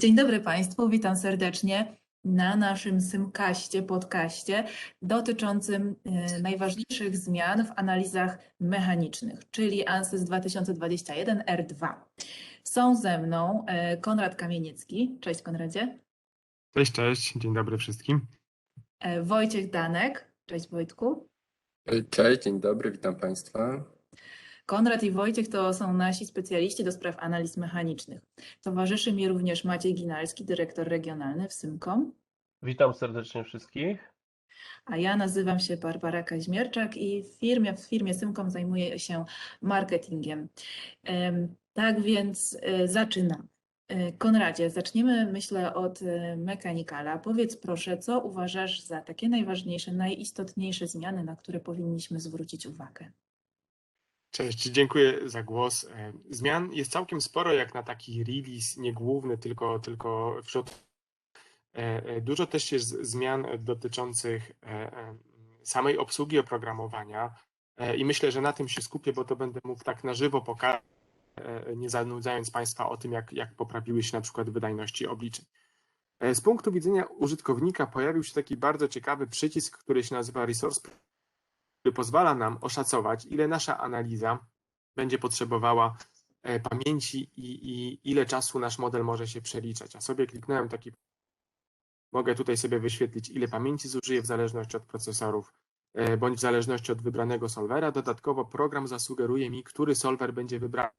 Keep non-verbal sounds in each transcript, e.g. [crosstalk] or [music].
Dzień dobry Państwu, witam serdecznie na naszym Symkaście, podcaście dotyczącym e, najważniejszych zmian w analizach mechanicznych, czyli ANSYS 2021 R2. Są ze mną e, Konrad Kamieniecki. Cześć Konradzie. Cześć, cześć, dzień dobry wszystkim. E, Wojciech Danek. Cześć Wojtku. Cześć, dzień dobry, witam Państwa. Konrad i Wojciech to są nasi specjaliści do spraw analiz mechanicznych. Towarzyszy mi również Maciej Ginalski, dyrektor regionalny w Symkom. Witam serdecznie wszystkich. A ja nazywam się Barbara Kaźmierczak i w firmie, w firmie Symkom zajmuję się marketingiem. Em, Tak więc e, zaczynam. E, Konradzie, zaczniemy myślę od e, mechanikala. Powiedz proszę, co uważasz za takie najważniejsze, najistotniejsze zmiany, na które powinniśmy zwrócić uwagę? Cześć, dziękuję za głos. E, Zmian jest całkiem sporo, jak na taki release, nie główny, tylko, tylko w środku. E, e, Dużo też jest zmian dotyczących samej obsługi oprogramowania i myślę, że na tym się skupię, bo to będę mógł tak na żywo pokazać, nie zanudzając Państwa o tym, jak, jak poprawiły się na przykład wydajności obliczeń. Z punktu widzenia użytkownika pojawił się taki bardzo ciekawy przycisk, który się nazywa Resource który pozwala nam oszacować, ile nasza analiza będzie potrzebowała e, pamięci i, i ile czasu nasz model może się przeliczać. Ja sobie kliknąłem taki, mogę tutaj sobie wyświetlić, ile pamięci zużyje w zależności od procesorów, e, bądź w zależności od wybranego solwera. Dodatkowo program zasugeruje mi, który solwer będzie wybrany.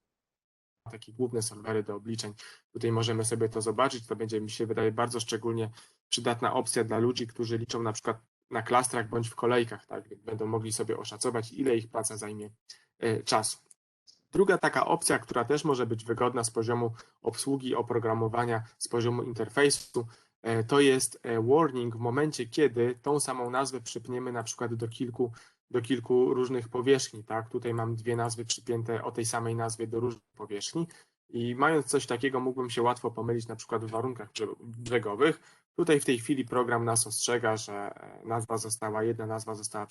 Takie główne solwery do obliczeń. Tutaj możemy sobie to zobaczyć. To będzie mi się wydaje bardzo szczególnie przydatna opcja dla ludzi, którzy liczą na przykład na klastrach bądź w kolejkach, tak, będą mogli sobie oszacować, ile ich praca zajmie e, czasu. Druga taka opcja, która też może być wygodna z poziomu obsługi oprogramowania, z poziomu interfejsu, e, to jest e, warning w momencie, kiedy tą samą nazwę przypniemy na przykład do kilku, do kilku różnych powierzchni. Tak? Tutaj mam dwie nazwy przypięte o tej samej nazwie do różnych powierzchni i mając coś takiego mógłbym się łatwo pomylić na przykład w warunkach brze- brzegowych. Tutaj w tej chwili program nas ostrzega, że e, nazwa została, jedna nazwa została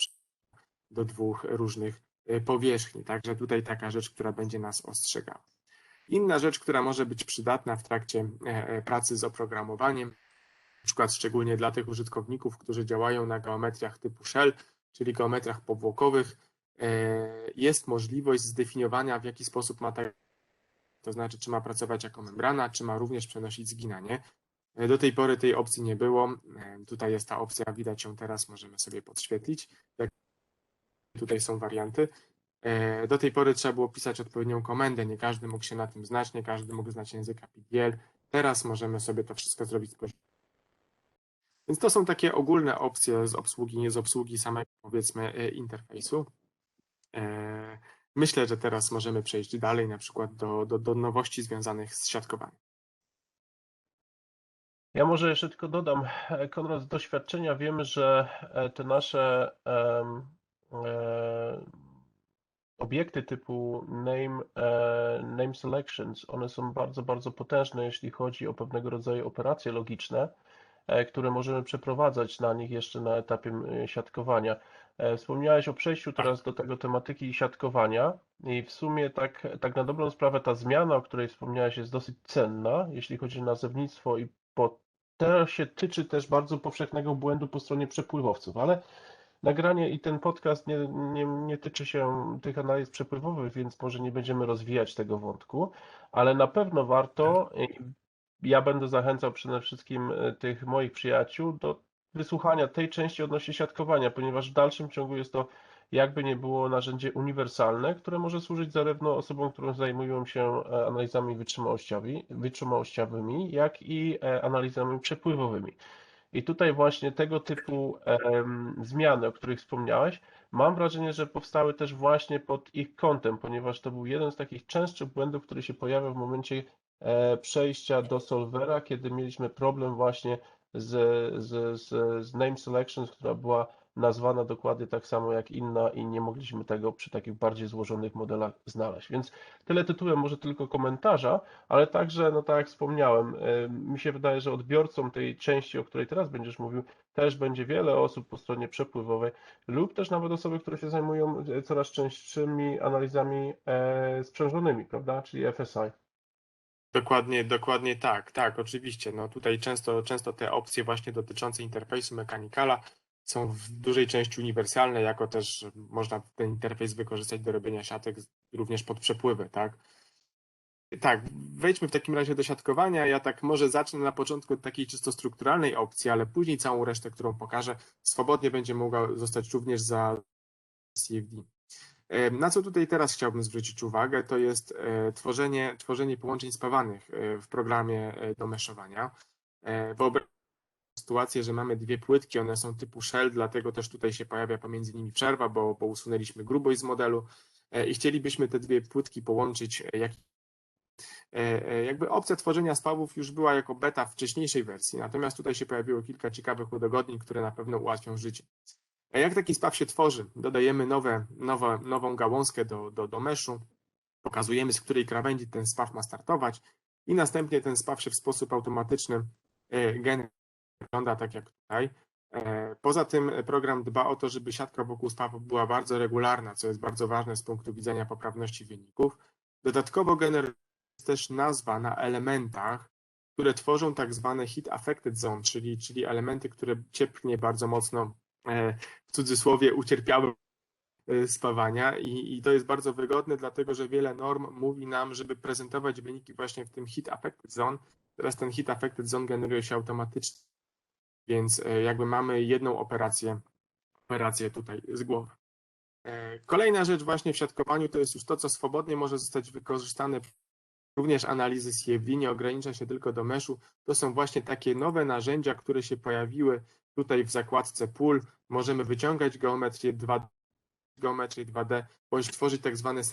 do dwóch różnych e, powierzchni. Także tutaj taka rzecz, która będzie nas ostrzegała. Inna rzecz, która może być przydatna w trakcie e, pracy z oprogramowaniem, na przykład szczególnie dla tych użytkowników, którzy działają na geometriach typu shell, czyli geometriach powłokowych, jest możliwość zdefiniowania, w jaki sposób ma tak, to znaczy, czy ma pracować jako membrana, czy ma również przenosić zginanie. Do tej pory tej opcji nie było. E, Tutaj jest ta opcja, widać ją teraz, możemy sobie podświetlić. Tutaj są warianty. E, Do tej pory trzeba było pisać odpowiednią komendę. Nie każdy mógł się na tym znać, nie każdy mógł znać języka PDL. Teraz możemy sobie to wszystko zrobić z. Więc to są takie ogólne opcje z obsługi, nie z obsługi samego powiedzmy e, interfejsu. Myślę, że teraz możemy przejść dalej, na przykład do, do, do nowości związanych z siatkowaniem. Ja może jeszcze tylko dodam, e, Konrad, z doświadczenia wiemy, że e, te nasze e, obiekty typu name, name selections, one są bardzo, bardzo potężne, jeśli chodzi o pewnego rodzaju operacje logiczne, które możemy przeprowadzać na nich jeszcze na etapie siatkowania. Wspomniałeś o przejściu teraz do tego tematyki siatkowania i w sumie tak, tak na dobrą sprawę ta zmiana, o której wspomniałeś, jest dosyć cenna, jeśli chodzi o nazewnictwo i po to się tyczy też bardzo powszechnego błędu po stronie przepływowców, ale nagranie i ten podcast nie, nie, nie tyczy się tych analiz przepływowych, więc może nie będziemy rozwijać tego wątku, ale na pewno warto, ja będę zachęcał przede wszystkim e, tych moich przyjaciół do wysłuchania tej części odnośnie siatkowania, ponieważ w dalszym ciągu jest to jakby nie było narzędzie uniwersalne, które może służyć zarówno osobom, które zajmują się e, analizami wytrzymałościowymi, jak i e, analizami przepływowymi. I tutaj właśnie tego typu zmiany, o których wspomniałeś, mam wrażenie, że powstały też właśnie pod ich kątem, ponieważ to był jeden z takich częstszych błędów, który się pojawiał w momencie e, przejścia do solwera, kiedy mieliśmy problem właśnie z, z, z, z name selections, która była nazwana dokładnie tak samo jak inna i nie mogliśmy tego przy takich bardziej złożonych modelach znaleźć. Więc tyle tytułem może tylko komentarza, ale także, no tak jak wspomniałem, y, mi się wydaje, że odbiorcą tej części, o której teraz będziesz mówił, też będzie wiele osób po stronie przepływowej lub też nawet osoby, które się zajmują y, coraz częstszymi analizami e, sprzężonymi, prawda, czyli FSI. Dokładnie, dokładnie tak, tak, oczywiście. No tutaj często, często te opcje właśnie dotyczące interfejsu Mechanicala są w dużej części uniwersalne, jako też można ten interfejs wykorzystać do robienia siatek również pod przepływy, tak? Tak, wejdźmy w takim razie do siatkowania. Ja tak może zacznę na początku od takiej czysto strukturalnej opcji, ale później całą resztę, którą pokażę, swobodnie będzie mogła zostać również za CFD. E, Na co tutaj teraz chciałbym zwrócić uwagę, to jest e, tworzenie, tworzenie połączeń spawanych e, w programie do meszowania. Sobie sytuację, że mamy dwie płytki, one są typu shell, dlatego też tutaj się pojawia pomiędzy nimi przerwa, bo, bo usunęliśmy grubość z modelu e, i chcielibyśmy te dwie płytki połączyć e, jak E, jakby opcja tworzenia spawów już była jako beta w wcześniejszej wersji, natomiast tutaj się pojawiło kilka ciekawych udogodnień, które na pewno ułatwią życie. Jak taki spaw się tworzy? Dodajemy nowe, nowe, nową gałązkę do, do, do meszu, pokazujemy z której krawędzi ten spaw ma startować i następnie ten spaw się w sposób automatyczny generuje, wygląda tak jak tutaj. E, Poza tym program dba o to, żeby siatka wokół spawu była bardzo regularna, co jest bardzo ważne z punktu widzenia poprawności wyników. Dodatkowo generuje też nazwa na elementach, które tworzą tak zwane hit affected zone, czyli, czyli elementy, które cierpnie bardzo mocno, e, w cudzysłowie, ucierpiały e, spawania i, i to jest bardzo wygodne, dlatego że wiele norm mówi nam, żeby prezentować wyniki właśnie w tym hit affected zone. Teraz ten hit affected zone generuje się automatycznie, więc e, jakby mamy jedną operację, operację tutaj z głowy. E, Kolejna rzecz właśnie w siatkowaniu to jest już to, co swobodnie może zostać wykorzystane Również analizy CFD nie ogranicza się tylko do meszu. To są właśnie takie nowe narzędzia, które się pojawiły tutaj w zakładce pool. Możemy wyciągać geometrię 2D, geometrię 2D bądź tworzyć tak zwany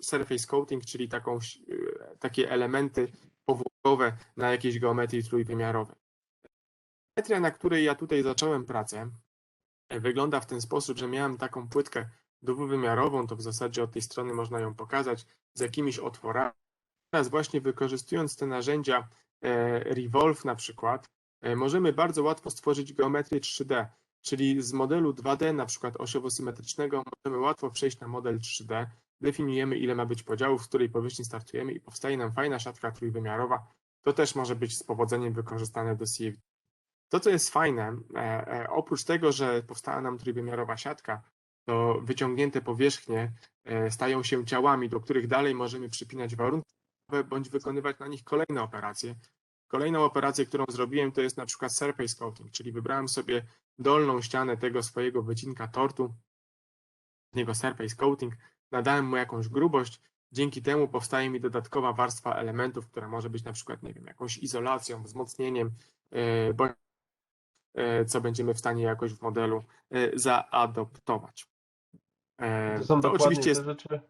surface coating, czyli taką, e, takie elementy powłokowe na jakiejś geometrii trójwymiarowej. Geometria, na której ja tutaj zacząłem pracę, e, wygląda w ten sposób, że miałem taką płytkę dwuwymiarową, to w zasadzie od tej strony można ją pokazać, z jakimiś otworami. Teraz właśnie wykorzystując te narzędzia e, Revolve na przykład, e, możemy bardzo łatwo stworzyć geometrię 3D, czyli z modelu 2D, na przykład osiowo-symetrycznego, możemy łatwo przejść na model 3D, definiujemy ile ma być podziałów, z której powierzchni startujemy i powstaje nam fajna siatka trójwymiarowa. To też może być z powodzeniem wykorzystane do CFD. To, co jest fajne, e, e, oprócz tego, że powstała nam trójwymiarowa siatka, to wyciągnięte powierzchnie e, stają się ciałami, do których dalej możemy przypinać warunki bądź wykonywać na nich kolejne operacje. Kolejną operację, którą zrobiłem, to jest na przykład surface coating, czyli wybrałem sobie dolną ścianę tego swojego wycinka tortu, niego surface coating, nadałem mu jakąś grubość, dzięki temu powstaje mi dodatkowa warstwa elementów, która może być na przykład, nie wiem, jakąś izolacją, wzmocnieniem, bądź co będziemy w stanie jakoś w modelu e, zaadoptować. E, To są To oczywiście jest te rzeczy,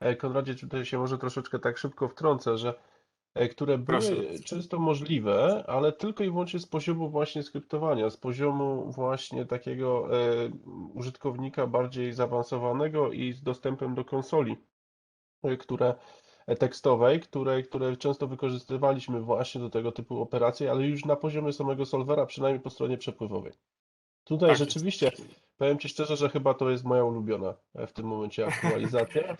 e, Konradzie, tutaj się może troszeczkę tak szybko wtrącę, że e, które były Proszę często możliwe, ale tylko i wyłącznie z poziomu właśnie skryptowania, z poziomu właśnie takiego e, użytkownika bardziej zaawansowanego i z dostępem do konsoli, e, które e, tekstowej, które, które często wykorzystywaliśmy właśnie do tego typu operacji, ale już na poziomie samego solwera, przynajmniej po stronie przepływowej. Tutaj Tak jest. rzeczywiście Powiem Ci szczerze, że chyba to jest moja ulubiona e, w tym momencie aktualizacja. [laughs]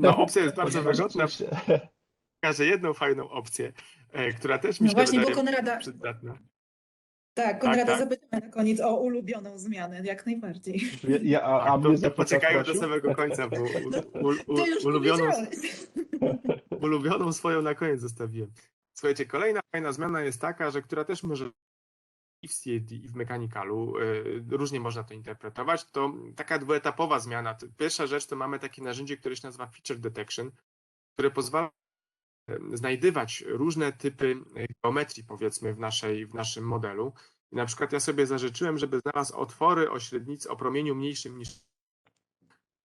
No, opcja jest bardzo wygodna. Pokażę jedną fajną opcję, e, która też mi No się właśnie, bo wydaje Konrada, przydatna. Tak, Konrada tak. zapytamy na koniec o ulubioną zmianę, jak najbardziej. Ja, ja, a, a Tak, to, to poczekają do samego końca, bo u, [laughs] u, u, już ulubioną, [laughs] ulubioną swoją na koniec zostawiłem. Słuchajcie, kolejna fajna zmiana jest taka, że która też może i w CAD, i w Mechanicalu, y, różnie można to interpretować, to taka dwuetapowa zmiana. Pierwsza rzecz to mamy takie narzędzie, które się nazywa Feature Detection, które pozwala znajdywać różne typy y, geometrii, powiedzmy, w, naszej, w naszym modelu. I na przykład ja sobie zażyczyłem, żeby znalazł otwory o średnicy, o promieniu mniejszym niż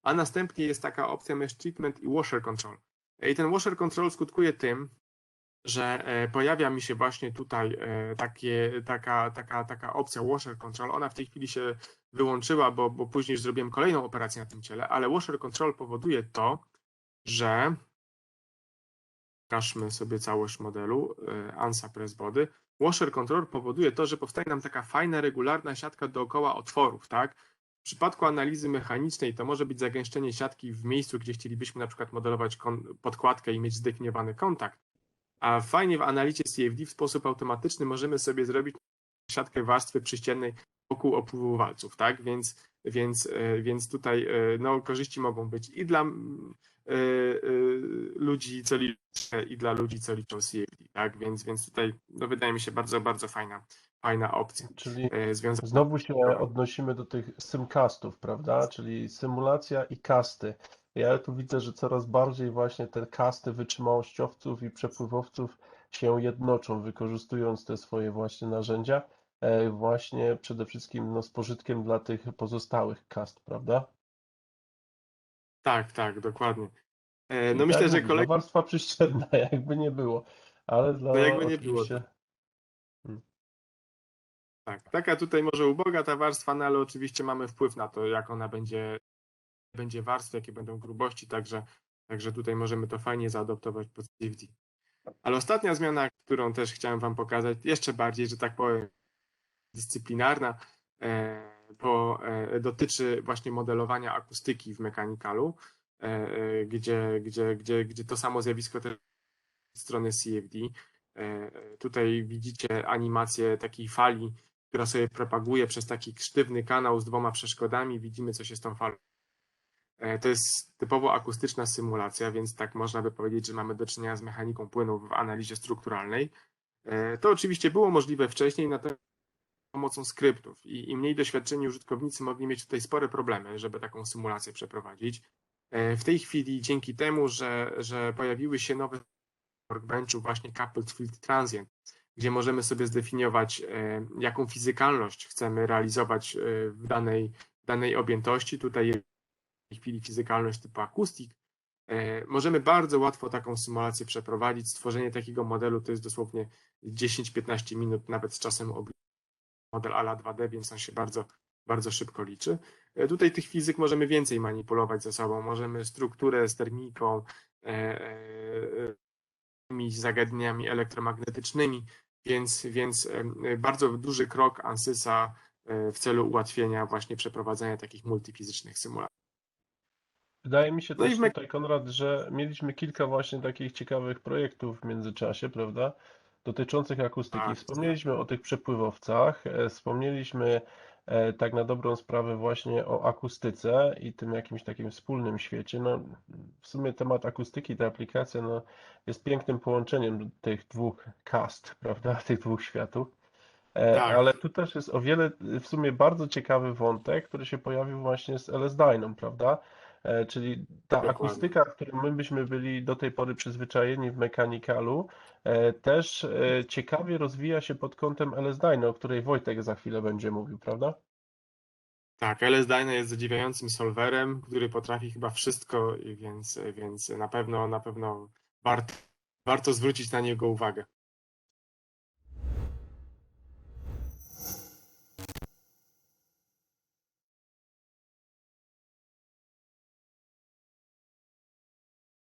a następnie jest taka opcja Mesh Treatment i Washer Control. I ten Washer Control skutkuje tym, że e, pojawia mi się właśnie tutaj e, takie, taka, taka, taka opcja Washer Control. Ona w tej chwili się wyłączyła, bo, bo później zrobiłem kolejną operację na tym ciele, ale Washer Control powoduje to, że pokażmy sobie całość modelu e, ANSA Press Body. Washer Control powoduje to, że powstaje nam taka fajna, regularna siatka dookoła otworów, tak? W przypadku analizy mechanicznej to może być zagęszczenie siatki w miejscu, gdzie chcielibyśmy na przykład modelować podkładkę i mieć zdefiniowany kontakt. A fajnie w analizie CFD w sposób automatyczny możemy sobie zrobić siatkę warstwy przyściennej wokół opływu walców, tak? Więc, więc, e, więc tutaj e, no, korzyści mogą być i dla e, ludzi, co liczą, i dla ludzi, co liczą CFD, tak? Więc, więc tutaj no, wydaje mi się bardzo, bardzo fajna, fajna opcja Czyli związana Znowu się odnosimy do tych symcastów, prawda? Czyli symulacja i casty. Ja tu widzę, że coraz bardziej właśnie te casty wytrzymałościowców i przepływowców się jednoczą, wykorzystując te swoje właśnie narzędzia, właśnie przede wszystkim no, z pożytkiem dla tych pozostałych cast, prawda? Tak, tak, dokładnie. E, I No tak myślę, że mówię, no, kolega warstwa przyścienna, [laughs] jakby nie było, ale dla No jakby nie było, oczywiście Tak, taka tutaj może uboga ta warstwa, no ale oczywiście mamy wpływ na to, jak ona będzie, będzie warstwy, jakie będą grubości, także, także tutaj możemy to fajnie zaadoptować pod CFD. Ale ostatnia zmiana, którą też chciałem Wam pokazać, jeszcze bardziej, że tak powiem, dyscyplinarna, e, bo e, dotyczy właśnie modelowania akustyki w mechanikalu, e, gdzie, gdzie, gdzie, gdzie to samo zjawisko też strony CFD. Tutaj widzicie animację takiej fali, która sobie propaguje przez taki sztywny kanał z dwoma przeszkodami. Widzimy, co się z tą falą. To jest typowo akustyczna symulacja, więc tak można by powiedzieć, że mamy do czynienia z mechaniką płynów w analizie strukturalnej. To oczywiście było możliwe wcześniej, natomiast pomocą skryptów i, i mniej doświadczeni użytkownicy mogli mieć tutaj spore problemy, żeby taką symulację przeprowadzić. E, W tej chwili, dzięki temu, że, że pojawiły się nowe workbenchu właśnie coupled field transient, gdzie możemy sobie zdefiniować, e, jaką fizykalność chcemy realizować e, w danej, danej objętości. Tutaj jest w tej chwili fizykalność typu akustik. Możemy bardzo łatwo taką symulację przeprowadzić. Stworzenie takiego modelu to jest dosłownie 10-15 minut, nawet z czasem obliczenia. Model ALA 2D, więc on się bardzo, bardzo szybko liczy. E, Tutaj tych fizyk możemy więcej manipulować ze sobą. Możemy strukturę z termiką, e, e, zagadnieniami elektromagnetycznymi, więc, więc bardzo duży krok Ansysa w celu ułatwienia właśnie przeprowadzania takich multifizycznych symulacji. Wydaje mi się No też tutaj, Konrad, że mieliśmy kilka właśnie takich ciekawych projektów w międzyczasie, prawda? Dotyczących akustyki. Wspomnieliśmy o tych przepływowcach, e, wspomnieliśmy e, tak na dobrą sprawę właśnie o akustyce i tym jakimś takim wspólnym świecie. No, w sumie temat akustyki, ta aplikacja, no, jest pięknym połączeniem tych dwóch cast, [laughs] prawda? Tych dwóch światów. E, Tak. Ale tu też jest o wiele, w sumie bardzo ciekawy wątek, który się pojawił właśnie z LS Dyną, prawda? E, Czyli ta Dokładnie. akustyka, którą my byśmy byli do tej pory przyzwyczajeni w mechanikalu, e, też e, ciekawie rozwija się pod kątem LS Dyna, o której Wojtek za chwilę będzie mówił, prawda? Tak, LS Dyna jest zadziwiającym solwerem, który potrafi chyba wszystko, więc, więc na pewno, na pewno warto, warto zwrócić na niego uwagę.